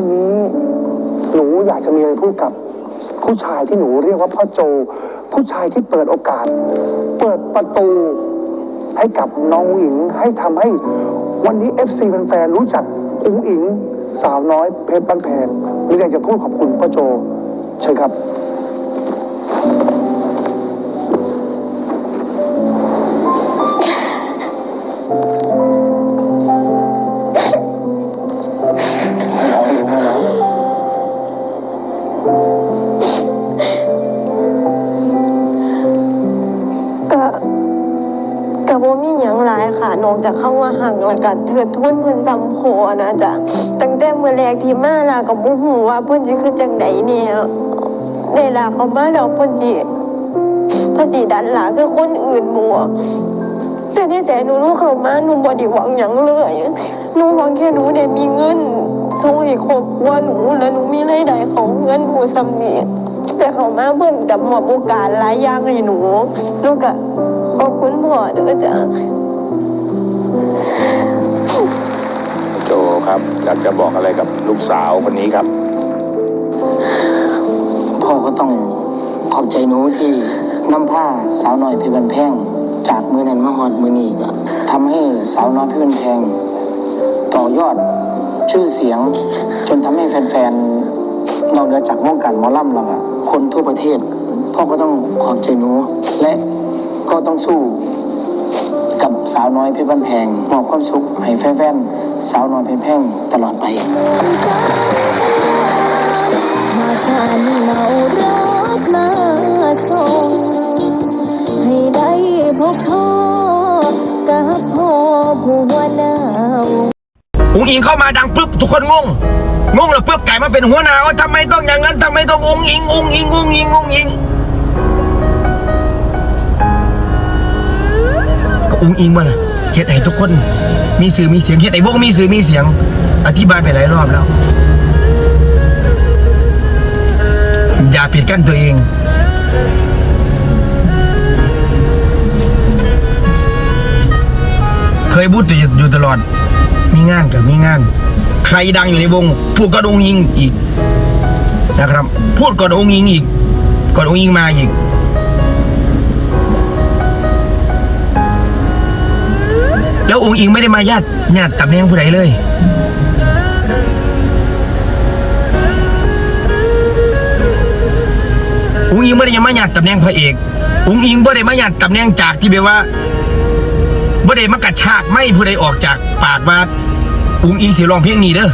วันนี้หนูอยากจะมีอะไรพูดกับ ผู้ชายที่หนูเรียกว่าพ่อโจ ผู้ชายที่เปิดโอกาส เปิดประตูให้กับน้องอิงให้ทำให้วันนี้ FC แฟนๆรู้จักอุ๋งอิงสาวน้อยเพชรบ้านแพงหรืออยากจะพูดขอบคุณพ่อโจ เชิญครับ ค่ะนอกจากเข้ามาหักแล้วก็เทิดทุนเพิ่นซ้ำโพนะจ๊ะตั้งแต่มื้อแรกที่มาล่ะก็บ่ฮู้ว่าเพิ่นสิคือจังใดเนี่ยได้ล่ะเขามาแล้วเพิ่นสิเพิ่นสิดันหลาคือคนอื่นบ่แต่ในใจหนูรู้เขามาหนูบ่ได้หวังหยังเลยหนูหวังแค่หนูได้มีเงินส่งให้ครอบครัวหนูแล้วหนูมีรายได้ของเงินหนูซ้ำนี้แต่เขามาเพิ่นกับหมอบโอกาสหลายอย่างให้หนูหนูก็ขอบคุณพ่อเด้อจ้ะ โจครับอยากจะบอกอะไรกับลูกสาวคนนี้ครับ พ่อก็ต้องขอบใจหนูที่น้ำผ้าสาวน้อยเพชรบันแพงจากมือนั้นมาฮอดมือนี้ก็ทำให้สาวน้อยเพชรบันแพงต่อยอดชื่อเสียง จนทำให้แฟนๆนอกเหนือจากวงการหมอลำแล้วอะคนทั่วประเทศ พ่อก็ต้องขอบใจหนูและก็ต้องสู้ กับสาวน้อยเพชรบันแพงมอบความสุขให้แฟนๆสาวน้อยเพชรแพงตลอดไปมาทานเมารถมาส่งให้ได้พบพ่อกับพ่อผู้หัวหน้าวอุ้งอิงเข้ามาดังปุ๊บทุกคนงง งงแล้วปุ๊บไก่มาเป็นหัวหน้าว่าทำไมต้องอย่างนั้นทำไมต้องอุ้งอิงอุ้งอิงอุ้งอิงอุ้งอิง อุงอิงมาเลยเฮ็ดให้ทุกคน มีสื่อมีเสียงเฮ็ดไอ้วงมีสื่อมีเสียง อธิบายไปหลายรอบแล้ว อย่าปิดกั้นตัวเองเคยพูดอยู่ตลอด มีงานกับมีงาน ใครดังอยู่ในวง พูดก่อนองยิงอีกนะครับ พูดก่อนองยิงอีกก่อนองยิงมาอีก แล้วองค์อิงไม่ได้มาญาติญาติตำแหน่งผู้ใดเลยองค์อิงไม่ได้มาญาติตำแหน่งพระเอกองค์อิงไม่ได้มาญาติตำแหน่งจากที่แบบว่าบ่ได้มากระชากไม่ผู้ใดออกจากปากว่าอุ้งอิงสิร้องเพลงนี้เด้อ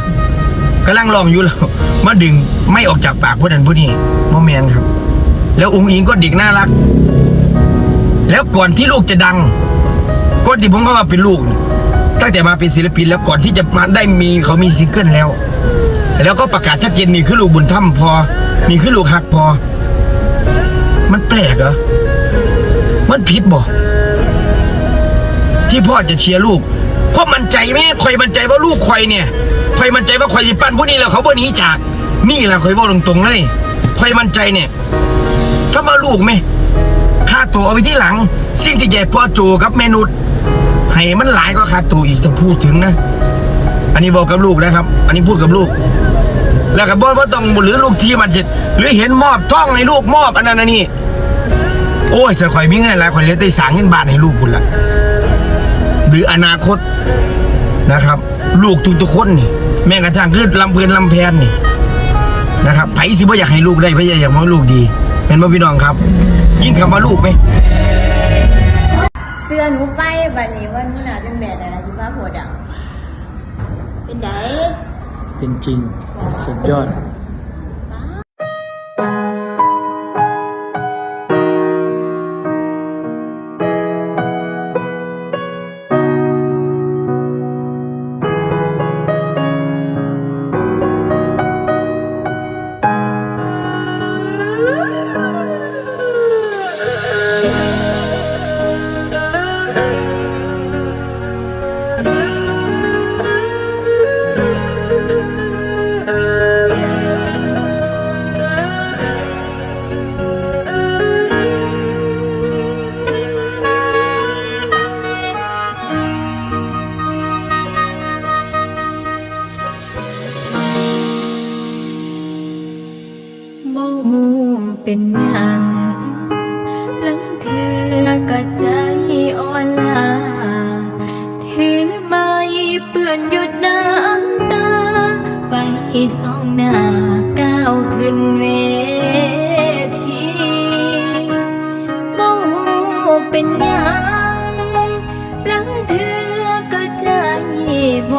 กำลังร้องอยู่แล้วมาดึงไม่ออกจากปากผู้นั้นผู้นี้โมแมนครับ แล้วอุ้งอิงก็เด็กน่ารัก แล้วก่อนที่ลูกจะดัง ก่อนที่ผมก็มาเป็นลูก ตั้งแต่มาเป็นศิลปินแล้วก่อนที่จะมาได้มีเขามีซิงเกิลแล้ว แล้วก็ประกาศชัดเจนนี่คือลูกบุญธรรมพอนี่คือลูกหักพอ มันแปลกเหรอมันผิดบ่ที่พ่อจะเชียร์ลูกเพราะมันใจไหมคอยมันใจว่าลูกคอยเนี่ยคอยมันใจว่าคอยสิปั้นพวกนี้แล้วเขาบ่หนีจาก นี่แหละคอยบอกตรงๆเลยคอยมันใจเนี่ยถ้ามาลูกไหมค่าตัวเอาไปที่หลัง สิ่งที่ใหญ่พ่อโจกับเมนุษ ให้มันหลายก็ค่าตัวอีกต้องพูดถึงนะ อันนี้บอกกับลูกนะครับ อันนี้พูดกับลูก แล้วก็บอกว่าต้องหรือลูกทีมันจะหรือเห็นมอบท่องในลูกมอบอันนั้นอันนี้ โอ้ยจะคอยมีเงินอะไรคอยเลยได้สางเงินบาทให้ลูกคุณละหรืออนาคตนะครับ ลูกทุกๆคนนี่ แม้กระทั่งคือลำเพลินลำแพนนี่นะครับไผ่สิบ่อยากให้ลูกได้ไผอยากให้ลูกดีเป็นบ่พี่น้องครับ ยิ่งคำว่าลูกไหม เสื้อหนูไปบัดนี้วันมื้อหนาจังแม่ได้ล่ะสิพาผัวดังเป็นได เป็นจริง สุดยอด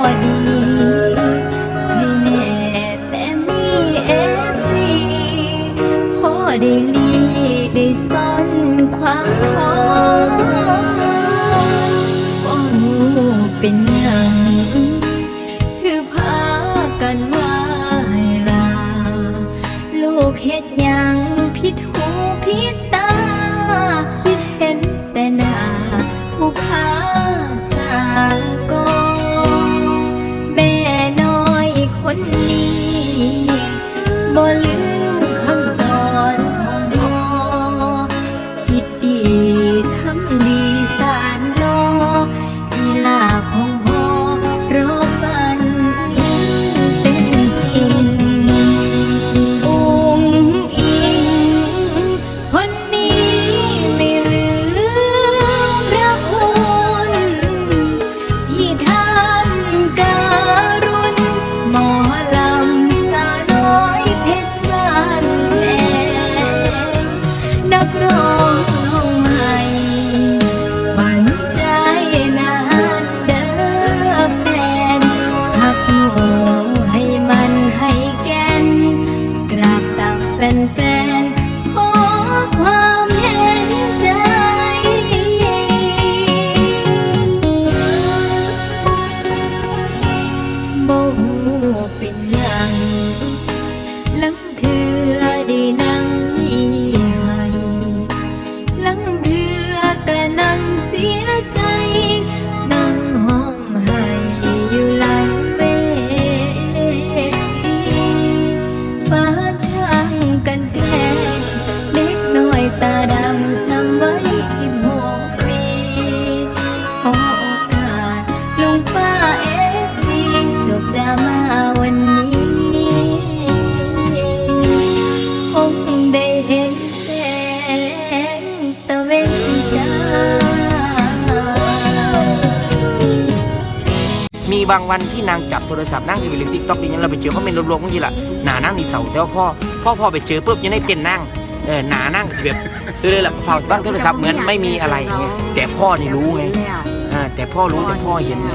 บ่ บางวันที่นางจับโทรศัพท์นั่งสิบเล่นติ๊กต็อกดิฉันเราไปเจอเขาเป็นรวมๆบางทีละหนานั่งนี่เสาแต่ว่าพ่อพ่อพ่อไปเจอปุ๊บยังได้เต้นนั่งเออหนานั่งสิแบบเลยล่ะเฝ้าบ้างโทรศัพท์เหมือนไม่มีอะไรไงแต่พ่อนี่รู้ไงอ่าแต่พ่อรู้แต่พ่อเห็นไง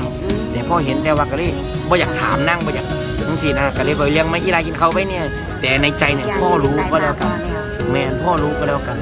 แต่พ่อเห็นแต่ว่าก็เลยบ่อยากถามนั่งบ่อยากทั้งสี่นะก็เลยบ่เลี้ยงไม่กีฬากินเขาไปเนี่ย แต่ในใจเนี่ยพ่อรู้ก็แล้วกันแม่นพ่อรู้ก็แล้วกัน